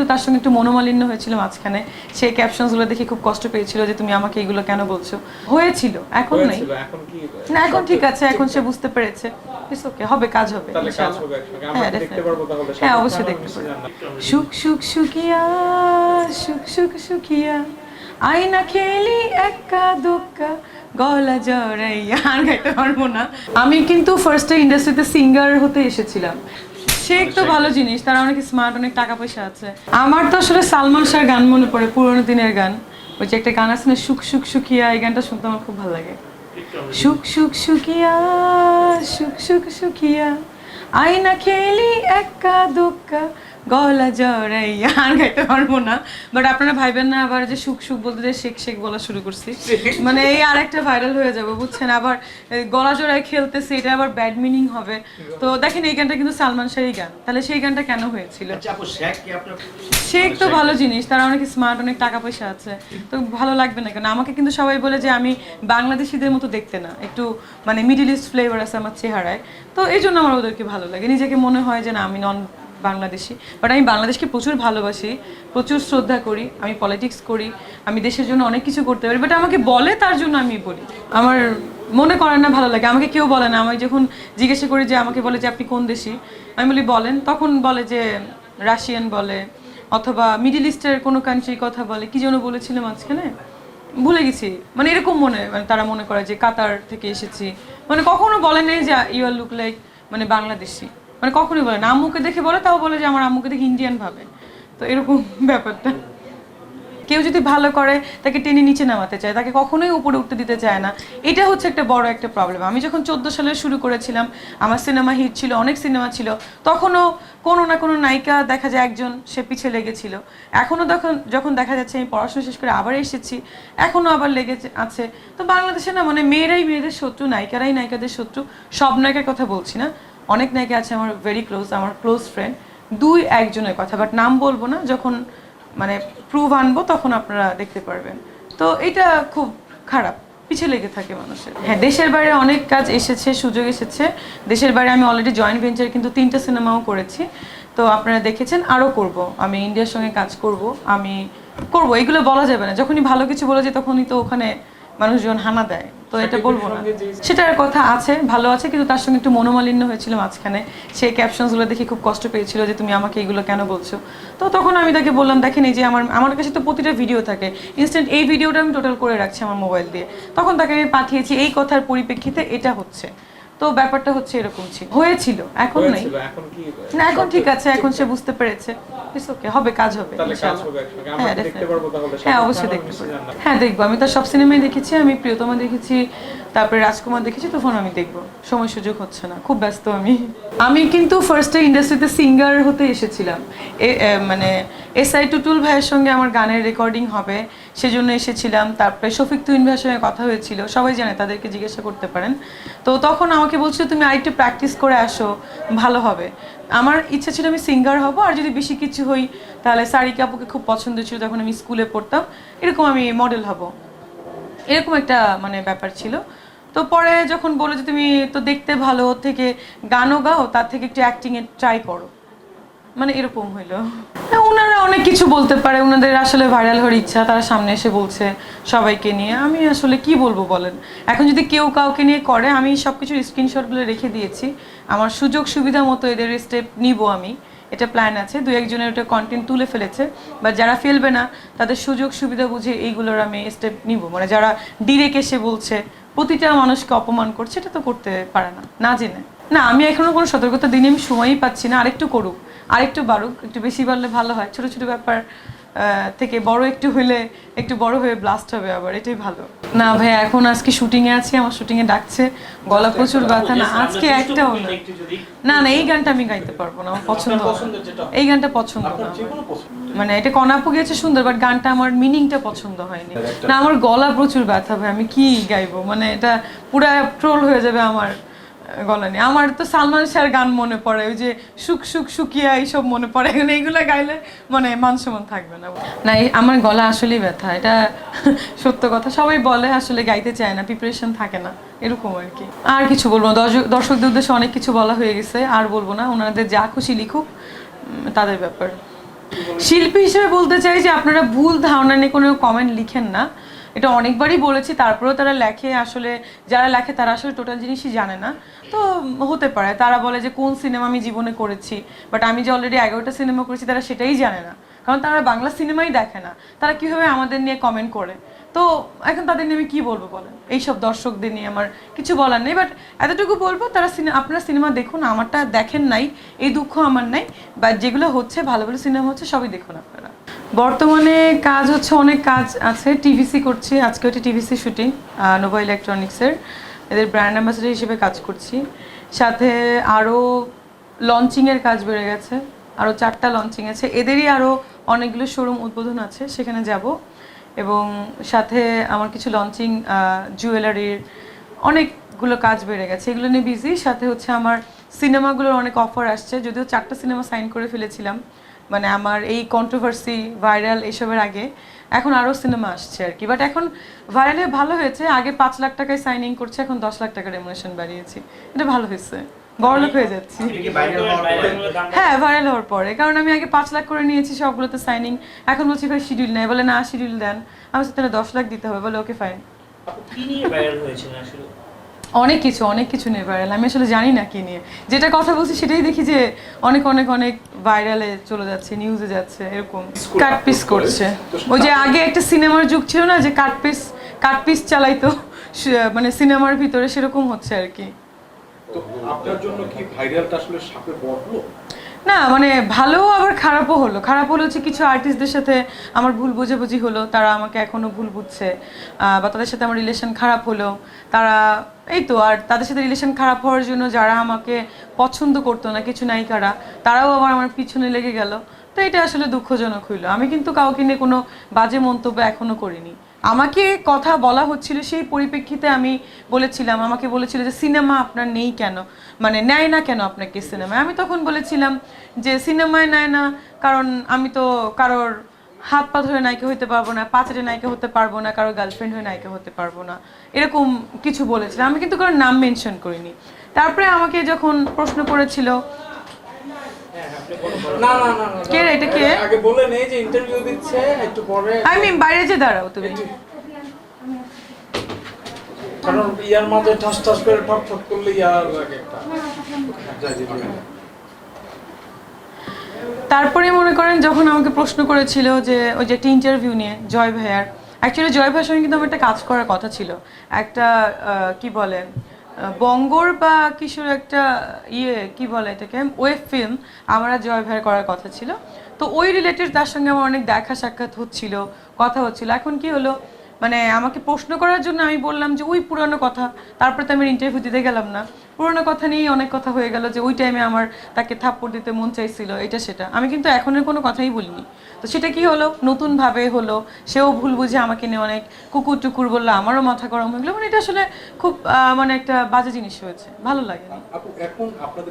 কিন্তু তার সঙ্গে একটু মনোমালিন্য হয়েছিল মাঝখানে। সেই ক্যাপশনসগুলো দেখে খুব কষ্ট পেয়েছিল যে তুমি আমাকে এগুলো কেন বলছো? হয়েছিল এখন নেই। না এখন ঠিক আছে এখন সে বুঝতে পেরেছে। ইটস ওকে হবে কাজ হবে হ্যাঁ, হ্যাঁ অবশ্যই দেখতে পারব। সুখ সুখ সুখিয়া সুখ সুখ সুখিয়া। আয়না খেলি একা দোক্কা গলা জড়াইয়া। আর গাইতে পারব না। আমি কিন্তু ফার্স্টে ইন্ডাস্ট্রিতে সিঙ্গার হতে এসেছিলাম। সে তো ভালো জিনিস তারা অনেক স্মার্ট অনেক টাকা পয়সা আছে। আমার তো আসলে সালমান শাহর গান মনে পড়ে পুরোনো দিনের গান। ওই যে একটা গান আছে না সুখ সুখ সুখিয়া এই গানটা শুনতে আমার খুব ভালো লাগে। সুখ সুখ সুখিয়া সুখ সুখ সুখিয়া আয়না খেলি একা দোক্কা গলা জড়াইয়া আর গাইতে পারব না। বাট আপনারা ভাইবেন না আবার যে সুখ সুখ বলতে যে শেখ শেখ বলা শুরু করছি। মানে এই আরেকটা ভাইরাল হয়ে যাবে বুঝছেন? আবার গলা জড়ায় খেলতেছে এটা আবার ব্যাড মিনিং হবে। তো দেখেন এই গানটা কিন্তু সালমান শাহরই গান। তাহলে সেই গানটা কেন হয়েছিল? আচ্ছা শেখ তো ভালো জিনিস তারা অনেক স্মার্ট অনেক টাকা পয়সা আছে। তো ভালো লাগবে না কেন? আমাকে কিন্তু সবাই বলে যে আমি বাংলাদেশিদের মতো দেখতে না। একটু মানে মিডিল ইস্ট ফ্লেভার আছে আমার চেহারায়। তো এই জন্য আমার ওদেরকে ভালো লাগে। নিজেকে মনে হয় যে না আমি নন বাংলাদেশি। বাট আমি বাংলাদেশকে প্রচুর ভালোবাসি, প্রচুর শ্রদ্ধা করি, আমি পলিটিক্স করি, আমি দেশের জন্য অনেক কিছু করতে পারি বাট আমাকে বলে তার জন্য আমি বলি। আমার মনে করেন না ভালো লাগে, আমাকে কেউ বলে না। আমি যখন জিজ্ঞাসা করি যে, আমাকে বলে যে, আপনি কোন দেশি? আমি বলি, বলেন। তখন বলে যে, রাশিয়ান বলে, অথবা মিডিল ইস্টের কোনো কান্ট্রির কথা বলে। কি যেন বলেছিলাম মাঝখানে? ভুলে গেছি। মানে এরকম মনে মানে তারা মনে করে যে, কাতার থেকে এসেছি। মানে কখনো বলে নেই যে ইউ আর লুক লাইক মানে বাংলাদেশি। মানে কখনোই বলে না। আম্মুকে দেখে বলে, তাও বলে যে আমার আম্মুকে দেখে ইন্ডিয়ান ভাবে। তো এরকম ব্যাপারটা। কেউ যদি ভালো করে তাকে টেনে নিচে নামাতে চায়, তাকে কখনোই উপরে উঠতে দিতে চায় না। এটা হচ্ছে একটা বড় একটা প্রবলেম আমি যখন চোদ্দ সালে শুরু করেছিলাম, আমার সিনেমা হিট ছিল, অনেক সিনেমা ছিল, তখনও কোনো না কোনো নায়িকা দেখা যায়, একজন সে পিছে লেগেছিল। এখনও তখন যখন দেখা যাচ্ছে আমি পড়াশোনা শেষ করে আবার এসেছি, এখনও আবার লেগে আছে। তো বাংলাদেশে না মানে মেয়েরাই মেয়েদের শত্রু, নায়িকারাই নায়িকাদের শত্রু, সব নায়িকার কথা বলছি না। অনেক নায়িকা আছে আমার ভেরি ক্লোজ আমার ক্লোজ ফ্রেন্ড দুই একজনের কথা বাট নাম বলব না, যখন মানে প্রুভ আনব তখন আপনারা দেখতে পারবেন। তো এটা খুব খারাপ পিছিয়ে লেগে থাকে মানুষের। হ্যাঁ দেশের বাইরে অনেক কাজ এসেছে, সুযোগ এসেছে। দেশের বাইরে আমি অলরেডি জয়েন্ট ভেঞ্চার কিন্তু তিনটা সিনেমাও করেছি। তো আপনারা দেখেছেন আরও করব। আমি ইন্ডিয়ার সঙ্গে কাজ করব, আমি করব। এগুলো বলা যাবে না। যখনই ভালো কিছু বলে যে তখনই তো ওখানে মানুষজন হানা দেয়। তো এটা বলব না। সেটার কথা আছে ভালো আছে কিন্তু তার সঙ্গে একটু মনোমালিন্য হয়েছিল মাঝখানে। সেই ক্যাপশনসগুলো দেখে খুব কষ্ট পেয়েছিল যে তুমি আমাকে এগুলো কেন বলছো। তো তখন আমি তাকে বললাম দেখেন এই যে আমার আমার কাছে তো প্রতিটা ভিডিও থাকে। ইনস্ট্যান্ট এই ভিডিওটা আমি টোটাল করে রাখছি আমার মোবাইল দিয়ে। তখন তাকে আমি পাঠিয়েছি এই কথার পরিপ্রেক্ষিতে এটা হচ্ছে। তো ব্যাপারটা হচ্ছে এরকম ছিল। হয়েছিল এখন নেই। না এখন ঠিক আছে এখন সে বুঝতে পেরেছে। ইটস ওকে হবে কাজ হবে কাজ হবে হ্যাঁ, হ্যাঁ অবশ্যই দেখতে পারব। হ্যাঁ দেখব। আমি তো সব সিনেমাই দেখেছি আমি প্রিয়তমা দেখেছি তারপরে রাজকুমার দেখেছি তখন আমি দেখব। সময় সুযোগ হচ্ছে না, খুব ব্যস্ত আমি। আমি কিন্তু ফার্স্টে ইন্ডাস্ট্রিতে সিঙ্গার হতে এসেছিলাম। মানে এস আই টুটুল ভাইয়ের সঙ্গে আমার গানের রেকর্ডিং হবে, সেজন্য এসেছিলাম। তারপরে শফিক তুইন ভাইয়ের সঙ্গে কথা হয়েছিল, সবাই জানে, তাদেরকে জিজ্ঞাসা করতে পারেন। তো তখন আমাকে বলছিল, তুমি আরেকটু প্র্যাকটিস করে আসো, ভালো হবে। আমার ইচ্ছা ছিল আমি সিঙ্গার হব, আর যদি বেশি কিছু হই, তাহলে সারিকা আপুকে খুব পছন্দ ছিল, তখন আমি স্কুলে পড়তাম। এরকম আমি মডেল হব। এরকম একটা মানে ব্যাপার ছিল। তো পরে যখন বলে যে তুমি তো দেখতে ভালো, ওর থেকে গানও গাও, তার থেকে একটু অ্যাক্টিং এ ট্রাই করো। মানে এরকম হইল। ওনারা অনেক কিছু বলতে পারে। ওনাদের আসলে ভাইরাল হওয়ার ইচ্ছা, তারা সামনে এসে বলছে সবাইকে নিয়ে। আমি আসলে কি বলব বলেন? এখন যদি কেউ কাউকে নিয়ে করে, আমি সব কিছুর স্ক্রিনশটগুলো রেখে দিয়েছি। আমার সুযোগ সুবিধা মতো এদের স্টেপ নিব আমি। এটা প্ল্যান আছে। দু একজনের ওটা কন্টেন্ট তুলে ফেলেছে। বা যারা ফেলবে না, তাদের সুযোগ সুবিধা বুঝে এইগুলোর আমি স্টেপ নিব। মানে যারা ডিরেক্ট এসে বলছে প্রতিটা মানুষকে অপমান করছে, এটা তো করতে পারে না না জেনে। না, আমি এখনও কোনো সতর্কতা দিনে আমি সময়ই পাচ্ছি না, আরেকটু করুক, আরেকটু বাড়ুক, একটু বেশি বাড়লে ভালো হয়। ছোট ছোট ব্যাপার থেকে বড় একটু হলে একটু বড় হয়ে ব্লাস্ট হবে আবার এটাই ভালো। না ভাই এখন আজকে শুটিং এ আছি আমার শুটিং এ ডাকছে। গলা প্রচুর ব্যথা না আজকে একটাও না না না এই গানটা আমি গাইতে পারব না আমার পছন্দ এই গানটা পছন্দ মানে এটা কনাপু গেছে সুন্দর বাট গানটা আমার মিনিংটা পছন্দ হয়নি। না আমার গলা প্রচুর ব্যথা ভাই আমি কি গাইবো? মানে এটা পুরা ট্রোল হয়ে যাবে আমার। আহ, গলা নিয়ে আমার তো সালমান শাহর গান মনে পড়ে ওই যে সুখ সুখ সুখিয়া এইসব মনে পড়ে। এখানে এইগুলো গাইলে মানে মান সম্মান থাকবে না। না আমার গলা আসলেই ব্যথা। এটা সত্য কথা। সবাই বলে আসলে গাইতে চায় না প্রিপারেশন থাকে না এরকম আর কি। আর কিছু বলব দর্শকদের উদ্দেশ্যে অনেক কিছু বলা হয়ে গেছে আর বলব না। ওনাদের যা খুশি লিখুক তাদের ব্যাপার। শিল্পী হিসেবে বলতে চাই যে আপনারা ভুল ধারণা নিয়ে কোনো কমেন্ট লিখেন না। এটা অনেকবারই বলেছি, তারপরেও তারা লেখে আসলে, যারা লেখে তারা আসলে টোটাল জিনিসই জানে না। তো হতে পারে, তারা বলে যে কোন সিনেমা আমি জীবনে করেছি বাট আমি যে অলরেডি এগারোটা সিনেমা করেছি, তারা সেটাই জানে না। কারণ তারা বাংলা সিনেমাই দেখে না। তারা কীভাবে আমাদের নিয়ে কমেন্ট করে? তো এখন তাদের নিয়ে আমি কী বলব বলেন? এইসব দর্শকদের নিয়ে আমার কিছু বলার নেই বাট এতটুকু বলব, তারা আপনারা সিনেমা দেখুন, আমারটা দেখেন নাই, এই দুঃখ আমার নাই বা যেগুলো হচ্ছে, ভালো ভালো সিনেমা হচ্ছে, সবই দেখুন আপনারা। বর্তমানে কাজ হচ্ছে, অনেক কাজ আছে। টিভিসি করছি, আজকে ওটি টিভিসি শুটিং নোভা ইলেকট্রনিক্সের এদের ব্র্যান্ড অ্যাম্বাসেডার হিসেবে কাজ করছি। সাথে আরও লঞ্চিংয়ের কাজ বেড়ে গেছে আরও চারটা লঞ্চিং আছে। এদেরই আরও অনেকগুলো শোরুম উদ্বোধন আছে, সেখানে যাব। এবং সাথে আমার কিছু লঞ্চিং জুয়েলারির অনেকগুলো কাজ বেড়ে গেছে, এগুলো নিয়ে বিজি সাথে হচ্ছে আমার সিনেমাগুলোর অনেক অফার আসছে, যদিও চারটা সিনেমা সাইন করে ফেলেছিলাম। মানে আমার এই কন্ট্রোভার্সি ভাইরাল এসবের আগে এখন আরও সিনেমা আসছে আর কি। বাট এখন ভাইরালে ভালো হয়েছে আগে পাঁচ লাখ টাকায় সাইনিং করছে এখন দশ লাখ টাকা রেমুনেশন বাড়িয়েছি। এটা ভালো হয়েছে। বড়লোক হয়ে যাচ্ছি। হ্যাঁ ভাইরাল হওয়ার পরে। কারণ আমি আগে পাঁচ লাখ করে নিয়েছি সবগুলোতে সাইনিং এখন বলছি ভাই শিডিউল নেই। বলে না শিডিউল দেন। আমি তাহলে দশ লাখ দিতে হবে। বলে ওকে ফাইন অনেক কিছু অনেক কিছু নিয়ে ভাইরাল আমি আসলে জানি না কি নিয়ে। যেটা কথা বলছি সেটাই দেখি যে অনেক অনেক অনেক ভাইরালে চলে যাচ্ছে নিউজে যাচ্ছে এরকম। কাট পিস করছে। ওই যে আগে একটা সিনেমার যুগ ছিল না যে কাট পিস কাট পিস চালাইতো। মানে সিনেমার ভিতরে সেরকম হচ্ছে আর কি। তো আপনার জন্য কি ভাইরালটা আসলে সাপে বড়লো না মানে ভালো আবার খারাপও হলো। খারাপ হলো হচ্ছে কিছু আর্টিস্টদের সাথে আমার ভুল বোঝাবুঝি হলো, তারা আমাকে এখনও ভুল বুঝছে বা তাদের সাথে আমার রিলেশন খারাপ হলো। তারা, এই তো, আর তাদের সাথে রিলেশন খারাপ হওয়ার জন্য যারা আমাকে পছন্দ করতো না, কিছু নায়িকারা, তারাও আবার আমার পিছনে লেগে গেল। তো এটা আসলে দুঃখজনক হইল। আমি কিন্তু কাউকে নিয়ে কোনো বাজে মন্তব্য এখনও করিনি। আমাকে কথা বলা হচ্ছিল, সেই পরিপ্রেক্ষিতে আমি বলেছিলাম, আমাকে বলেছিল যে, সিনেমা আপনার নেই কেন? মানে নেয় না কেন আপনাকে সিনেমায়? আমি তখন বলেছিলাম যে, সিনেমায় নেয় না, কারণ আমি তো কারোর হাত পা ধরে নায়িকা হতে পারব না পাঁচের নায়িকা হতে পারব না, কারোর গার্লফ্রেন্ড হয়ে নায়িকা হতে পারব না। এরকম কিছু বলেছিলাম। আমি কিন্তু কারোর নাম মেনশন করিনি। তারপরে আমাকে যখন প্রশ্ন করেছিল না না না না কে এটা কে? আগে বলে নেই যে ইন্টারভিউ দিচ্ছে একটু পরে আই মিন বাইরে যে দাঁড়াও তুমি। কারণ ইয়ার মাঝে ঠাস ঠাস করে ঠক ঠক করলে ইয়ার লাগে একটা। তারপরে মনে করেন যখন আমাকে প্রশ্ন করেছিল যে ওই যে একটা ইন্টারভিউ নিয়ে জয় ভাইয়ার। অ্যাকচুয়ালি জয় ভাইয়ার সঙ্গে কিন্তু আমার একটা কাজ করার কথা ছিল। একটা আহ, কি বলে? বঙ্গর বা কিশোর একটা ইয়ে কি বলে এটাকে? ওয়েব ফিল্ম আমার জয় ভাইয়ের করার কথা ছিল। তো ওই রিলেটেড তার সঙ্গে আমার অনেক দেখা সাক্ষাৎ হচ্ছিল, কথা হচ্ছিল। এখন কি হলো? মানে আমাকে প্রশ্ন করার জন্য আমি বললাম যে, ওই পুরানো কথা। তারপরে তো আমি ইন্টারভিউ দিতে গেলাম না। পুরোনো কথা নিয়েই অনেক কথা হয়ে গেল যে, ওই টাইমে আমার তাকে থাপ্পড় দিতে মন চাইছিল, এটা সেটা। আমি কিন্তু এখনের কোনো কথাই বলিনি। তো সেটা কি হলো? নতুনভাবে হলো। সেও ভুল বুঝে আমাকে নিয়ে অনেক কুকুর টুকুর বলল, আমারও মাথা গরম হয়ে গেলো। মানে এটা আসলে খুব মানে একটা বাজে জিনিস হয়েছে। ভালো আপনাদের